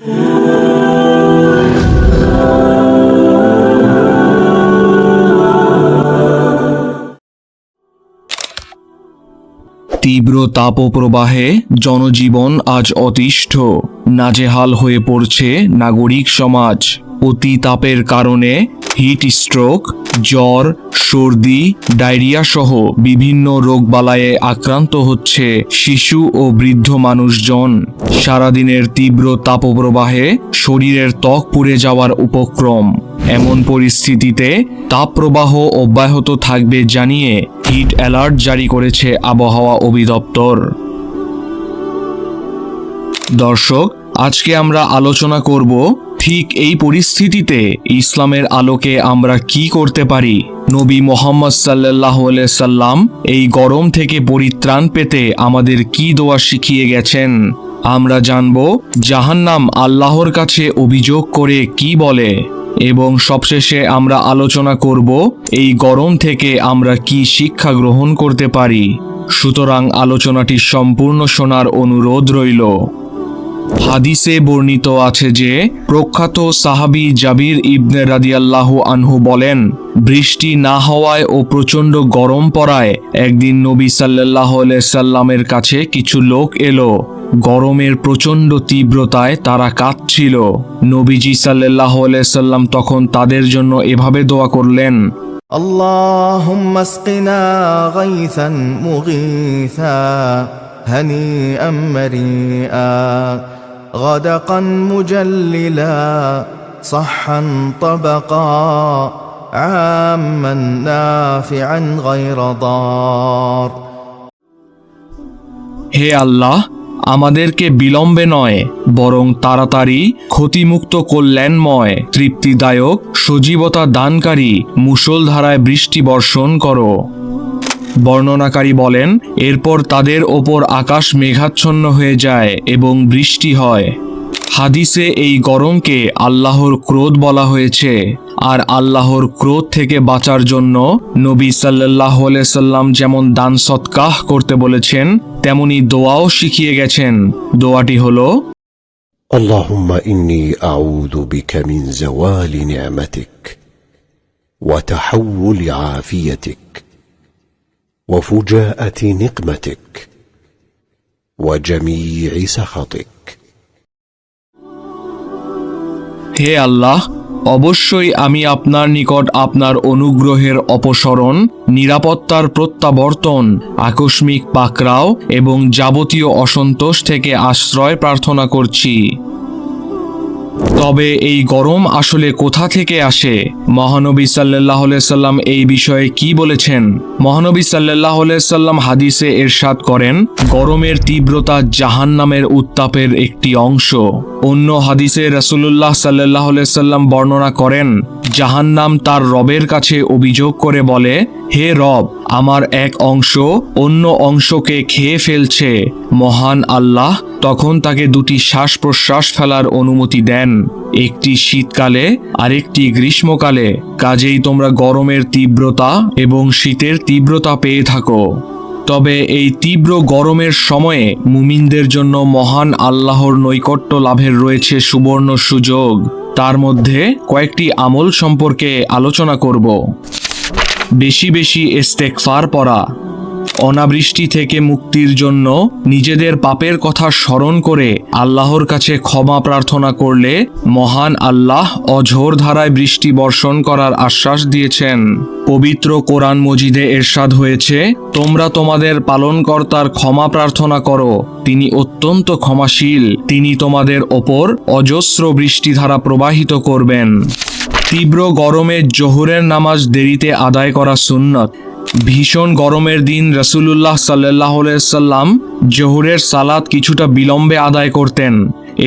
তীব্র তাপপ্রবাহে জনজীবন আজ অতিষ্ঠ নাজেহাল হয়ে পড়ছে নাগরিক সমাজ। অতি তাপের কারণে হিট স্ট্রোক জ্বর, সর্দি ডায়রিয়া সহ বিভিন্ন রোগবালায়ে আক্রান্ত হচ্ছে শিশু ও বৃদ্ধ মানুষজন। সারাদিনের তীব্র তাপপ্রবাহে শরীরের ত্বক পুড়ে যাওয়ার উপক্রম। এমন পরিস্থিতিতে তাপপ্রবাহ অব্যাহত থাকবে জানিয়ে হিট অ্যালার্ট জারি করেছে আবহাওয়া অধিদপ্তর। দর্শক, আজকে আমরা আলোচনা করব ঠিক এই পরিস্থিতিতে ইসলামের আলোকে আমরা কি করতে পারি? নবী মোহাম্মদ সাল্লাহ সাল্লাম এই গরম থেকে পরিত্রাণ পেতে আমাদের কি দোয়া শিখিয়ে গেছেন? আমরা জানব জাহান্নাম আল্লাহর কাছে অভিযোগ করে কি বলে এবং সবশেষে আমরা আলোচনা করব এই গরম থেকে আমরা কি শিক্ষা গ্রহণ করতে পারি। সুতরাং আলোচনাটি সম্পূর্ণ শোনার অনুরোধ রইল। হাদিসে বর্ণিত আছে যে প্রখ্যাত সাহাবি জাবির ইবনে রাদিয়াল্লাহু আনহু বলেন বৃষ্টি না হওয়ায় ও প্রচণ্ড গরম পড়ায় একদিন নবী সাল্লাহ সাল্লামের কাছে কিছু লোক এলো গরমের প্রচণ্ড তীব্রতায় তারা কাঁদছিল নবীজি সাল্লাহ সাল্লাম তখন তাদের জন্য এভাবে দোয়া করলেন اللهم اسقنا غيثا مغيثا هنيئا مريئا غدقا مجللا صحا طبقا عاما نافعا غير ضار হে আল্লাহ আমাদেরকে বিলম্বে নয় বরং তাড়াতাড়ি ক্ষতিমুক্ত কল্যাণময় তৃপ্তিদায়ক সজীবতা দানকারী মুষলধারায় বৃষ্টি বর্ষণ করো বর্ণনাকারী বলেন এরপর তাদের ওপর আকাশ মেঘাচ্ছন্ন হয়ে যায় এবং বৃষ্টি হয় হাদিসে এই গরমকে আল্লাহর ক্রোধ বলা হয়েছে আর আল্লাহর ক্রোধ থেকে বাঁচার জন্য নবী সাল্লাহ সাল্লাম যেমন দান সৎকাহ করতে বলেছেন তেমনি দোয়াও শিখিয়ে গেছেন দোয়াটি হলো اللهم اني اعوذ بك من زوال نعمتك وتحول عافيتك وفجاءه نقمتك وجميع سخطك হে আল্লাহ অবশ্যই আমি আপনার নিকট আপনার অনুগ্রহের অপসরণ নিরাপত্তার প্রত্যাবর্তন আকস্মিক পাকরাও এবং যাবতীয় অসন্তোষ থেকে আশ্রয় প্রার্থনা করছি তবে এই গরম আসলে কোথা থেকে আসে? মহানবী সাল্লাহ সাল্লাম এই বিষয়ে কি বলেছেন? মহানবী সাল্লাহ সাল্লাম হাদিসে এরশাদ করেন, গরমের তীব্রতা জাহান্নামের উত্তাপের একটি অংশ। অন্য হাদিসে রসুল্লাহ সাল্লাহ সাল্লাম বর্ণনা করেন, জাহান্নাম তার রবের কাছে অভিযোগ করে বলে হে রব, আমার এক অংশ অন্য অংশকে খেয়ে ফেলছে। মহান আল্লাহ তখন তাকে দুটি শ্বাস প্রশ্বাস ফেলার অনুমতি দেন। একটি শীতকালে, আরেকটি গ্রীষ্মকালে। কাজেই তোমরা গরমের তীব্রতা এবং শীতের তীব্রতা পেয়ে থাকো। তবে এই তীব্র গরমের সময়ে মুমিনদের জন্য মহান আল্লাহর নৈকট্য লাভের রয়েছে সুবর্ণ সুযোগ। তার মধ্যে কয়েকটি আমল সম্পর্কে আলোচনা করব। বেশি বেশি ইস্তেকফার পড়া। অনাবৃষ্টি থেকে মুক্তির জন্য নিজেদের পাপের কথা স্মরণ করে আল্লাহর কাছে ক্ষমা প্রার্থনা করলে মহান আল্লাহ অঝোর ধারায় বৃষ্টি বর্ষণ করার আশ্বাস দিয়েছেন। পবিত্র কোরআন মজিদে এরশাদ হয়েছে, তোমরা তোমাদের পালনকর্তার ক্ষমা প্রার্থনা করো। তিনি অত্যন্ত ক্ষমাশীল। তিনি তোমাদের ওপর অজস্র বৃষ্টিধারা প্রবাহিত করবেন। তীব্র গরমে জোহরের নামাজ দেরিতে আদায় করা সুন্নত। ভীষণ গরমের দিন রসুলুল্লাহ সাল্লাহ সাল্লাম জোহরের সালাত কিছুটা বিলম্বে আদায় করতেন।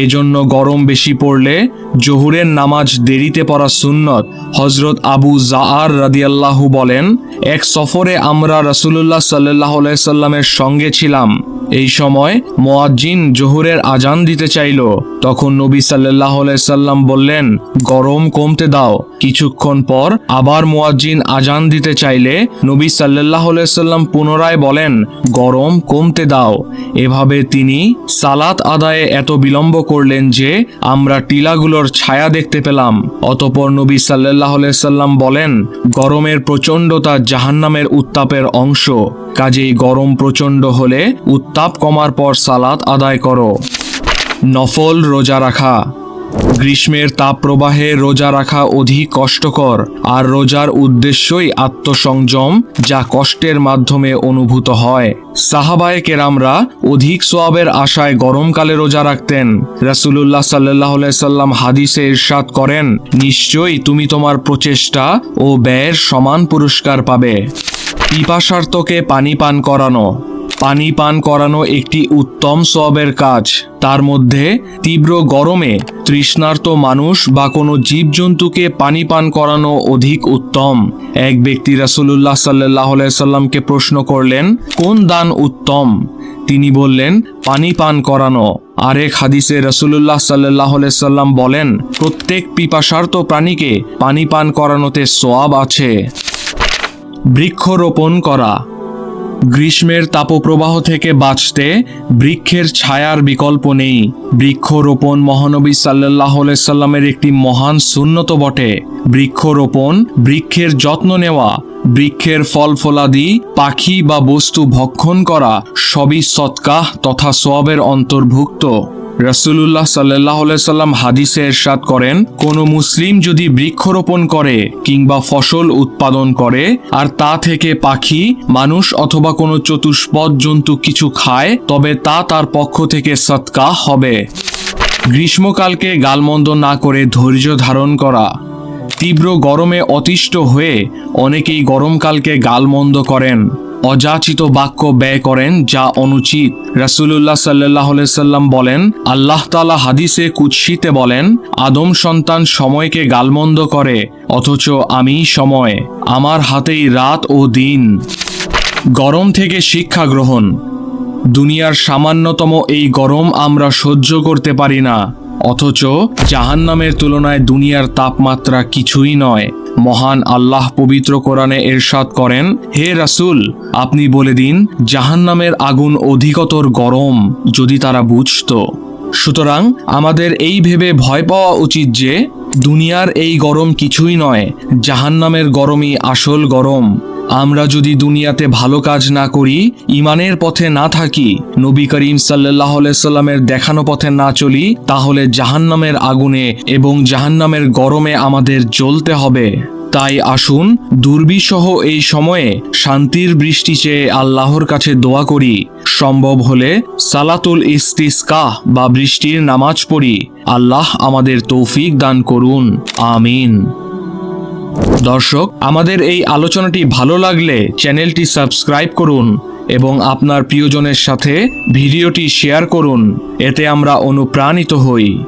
এজন্য গরম বেশি পড়লে জোহরের নামাজ দেরিতে পড়া সুন্নত। হজরত আবু জাআর রাদিয়াল্লাহু বলেন, এক সফরে আমরা রসুলুল্লাহ সাল্লাহ সাল্লামের সঙ্গে ছিলাম। এই সময় মোয়াজ্জিন জোহরের আজান দিতে চাইল। তখন নবী সাল্লাহ সাল্লাম বললেন, গরম কমতে দাও। কিছুক্ষণ পর আবার মোয়াজ্জিন আজান দিতে চাইলে নবী সাল্লাহ সাল্লাম পুনরায় বলেন, গরম কমতে দাও। এভাবে তিনি সালাত আদায়ে এত বিলম্ব করলেন যে আমরা টিলাগুলোর ছায়া দেখতে পেলাম। অতপর নবী সাল্লাহ সাল্লাম বলেন, গরমের প্রচণ্ডতা জাহান্নামের উত্তাপের অংশ। কাজেই গরম প্রচণ্ড হলে উত্তাপ কমার পর সালাত আদায় করো। নফল রোজা রাখা। গ্রীষ্মের তাপ প্রবাহে রোজা রাখা অধিক কষ্টকর, আর রোজার উদ্দেশ্যই আত্মসংযম, যা কষ্টের মাধ্যমে অনুভূত হয়। সাহাবায়ে কেরামরা অধিক সোয়াবের আশায় গরমকালে রোজা রাখতেন। রাসূলুল্লাহ সাল্লাহ সাল্লাম হাদিসে ইরশাদ করেন, নিশ্চয়ই তুমি তোমার প্রচেষ্টা ও ব্যয়ের সমান পুরস্কার পাবে। পিপাসার্থকে পানি পান করানো। পানি পান করানো একটি উত্তম সবের কাজ। তার মধ্যে তীব্র গরমে তৃষ্ণার্ত মানুষ বা কোনো জীবজন্তুকে পানি পান করানো অধিক উত্তম। এক ব্যক্তি রাসূলুল্লাহ সাল্লাহ সাল্লামকে প্রশ্ন করলেন, কোন দান উত্তম? তিনি বললেন পানি পান করানো। আরেক হাদিসে রসুল্লাহ সাল্লাহ সাল্লাম বলেন, প্রত্যেক পিপাসার্ত প্রাণীকে পানি পান করানোতে সোয়াব আছে। বৃক্ষরোপণ করা। গ্রীষ্মের তাপপ্রবাহ থেকে বাঁচতে বৃক্ষের ছায়ার বিকল্প নেই। বৃক্ষরোপণ মহানবী সাল্লাহ সাল্লামের একটি মহান সুন্নত বটে। বৃক্ষরোপণ, বৃক্ষের যত্ন নেওয়া, বৃক্ষের ফল ফলাদি, পাখি বা বস্তু ভক্ষণ করা সবই সৎকাহ তথা সবের অন্তর্ভুক্ত। রাসূলুল্লাহ সাল্লাহ সাল্লাম হাদিসে এরশাদ করেন, কোনো মুসলিম যদি বৃক্ষরোপণ করে কিংবা ফসল উৎপাদন করে, আর তা থেকে পাখি, মানুষ অথবা কোনো চতুষ্পদ জন্তু কিছু খায়, তবে তা তার পক্ষ থেকে সৎকা হবে। গ্রীষ্মকালকে গালমন্দ না করে ধৈর্য ধারণ করা। তীব্র গরমে অতিষ্ঠ হয়ে অনেকেই গরমকালকে গালমন্দ করেন। অযাচিত বাক্য ব্যয় করেন যা অনুচিত। রাসূলুল্লাহ সাল্লাহ সাল্লাম বলেন, আল্লাহ তালা হাদিসে কুৎসিতে বলেন, আদম সন্তান সময়কে গালমন্দ করে, অথচ আমি সময়, আমার হাতেই রাত ও দিন। গরম থেকে শিক্ষা গ্রহণ। দুনিয়ার সামান্যতম এই গরম আমরা সহ্য করতে পারি না, অথচ জাহান্নামের তুলনায় দুনিয়ার তাপমাত্রা কিছুই নয়। মহান আল্লাহ পবিত্র কোরআনে এরশাদ করেন, হে রাসুল, আপনি বলে দিন, জাহান্নামের আগুন অধিকতর গরম যদি তারা বুঝত। সুতরাং আমাদের এই ভেবে ভয় পাওয়া উচিত যে, দুনিয়ার এই গরম কিছুই নয়, জাহান্নামের গরমই আসল গরম। আমরা যদি দুনিয়াতে ভালো কাজ না করি ইমানের পথে না থাকি, নবী করিম সাল্লাহ সাল্লামের দেখানো পথে না চলি, তাহলে জাহান্নামের আগুনে এবং জাহান্নামের গরমে আমাদের জ্বলতে হবে। তাই আসুন দুর্বিসহ এই সময়ে শান্তির বৃষ্টি চেয়ে আল্লাহর কাছে দোয়া করি। সম্ভব হলে সালাতুল ইস্তিসকাহ বা বৃষ্টির নামাজ পড়ি। আল্লাহ আমাদের তৌফিক দান করুন। আমিন। দর্শক, আমাদের এই আলোচনাটি ভালো লাগলে চ্যানেলটি সাবস্ক্রাইব করুন এবং আপনার প্রিয়জনের সাথে ভিডিওটি শেয়ার করুন। এতে আমরা অনুপ্রাণিত হই।